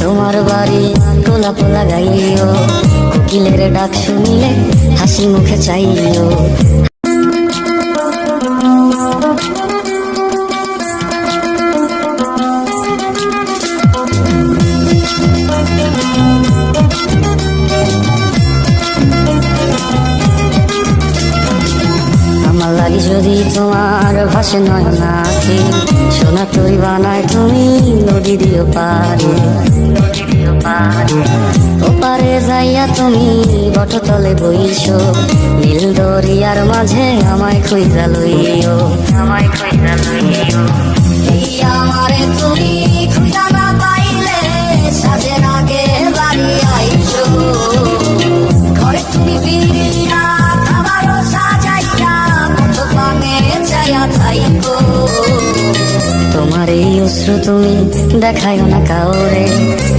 তোমার বাড়ি, পোলা পোলা গাইও। কোকিলের ডাক শুনিলে হাসি মুখে চাইও। লাগি যদি তোমার ভাসে নয় নাকি সোনা তুই বানায় তুমি নদী দিও পারে। ওপারে যাইয়া তুমি বটতলে বইছো, নীল দরিয়ার মাঝে আমায় খুঁজা লইও, আমায় খুঁজা লইও। এই আমারে তুমি দেখাইও না কাউরে।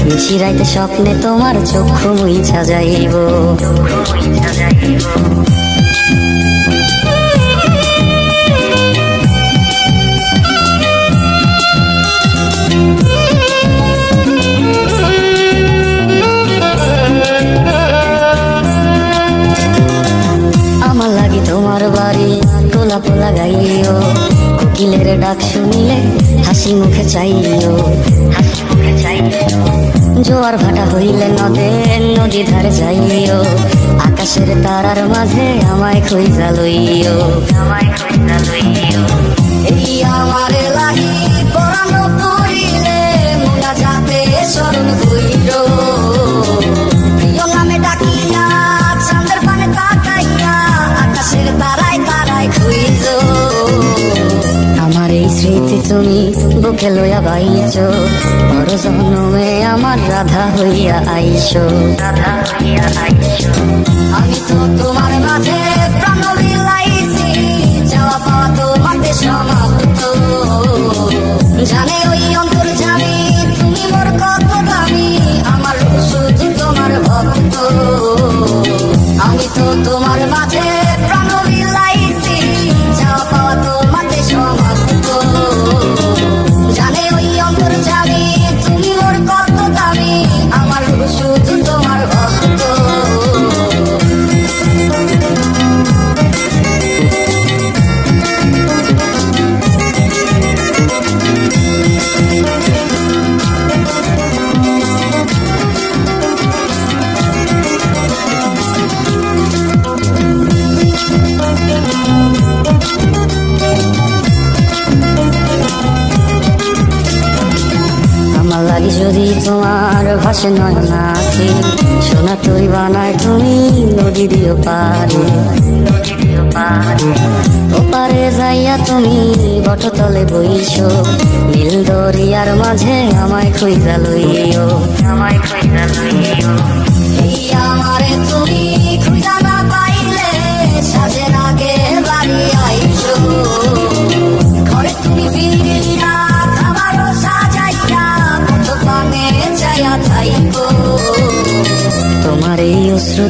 নিশিরাইতে স্বপ্নে তোমার চক্ষু মুইছা মুই আমার ডাক শুনলে হাসি মুখে চাইও হাসি মুখে জোয়ার ভাটা হইলে নদে, নদী ধারে যাইও আকাশের তারার মাঝে আমায় খুঁজা লইও আমায় খুঁজা লইও এই আমারে তুমি বুকে লইয়া বাইছ জন্মে আমার রাধা হইয়া আইছো রাধা হইয়া আইছো আমি তো তোমার মাঝে প্রাণ যদি তোমার ভাসে নয় নাচে সোনা তুই বানায় তুমি নদী দিও পারে ওপারে যাইয়া তুমি বটতলে বইছো, নীল দরিয়ার মাঝে আমায় খুঁজা লইও, আমায়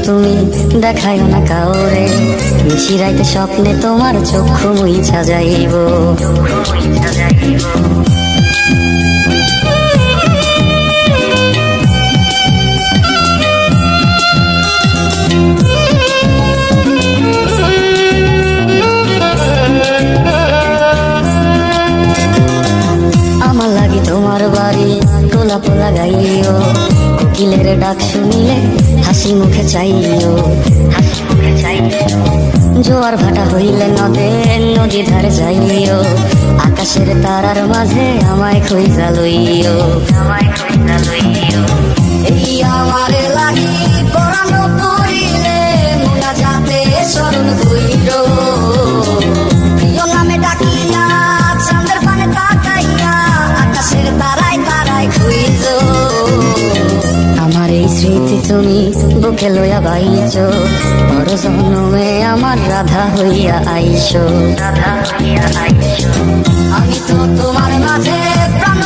তুমি দেখাইও না কাউরে। নিশিরাইতে স্বপ্নে তোমার চক্ষু মুইছা যাইব। আমার লাগি তোমার বাড়ি পোলা পোলা গাইও কোকিলের ডাক শুনিলে হাসি মুখে চাইলো হাসি মুখে চাইল। জোয়ার ভাটা হইলে নদে, নদী ধারে যাইও। আকাশের তারার মাঝে আমায় খুঁজা লইও। আমায় খুঁজা তুমি বুকে লইয়া বাইছ বড় জন্মে আমার রাধা হইয়া আইছো রাধা হইয়া আইছো আমি তো তোমার মাঝে প্রাণ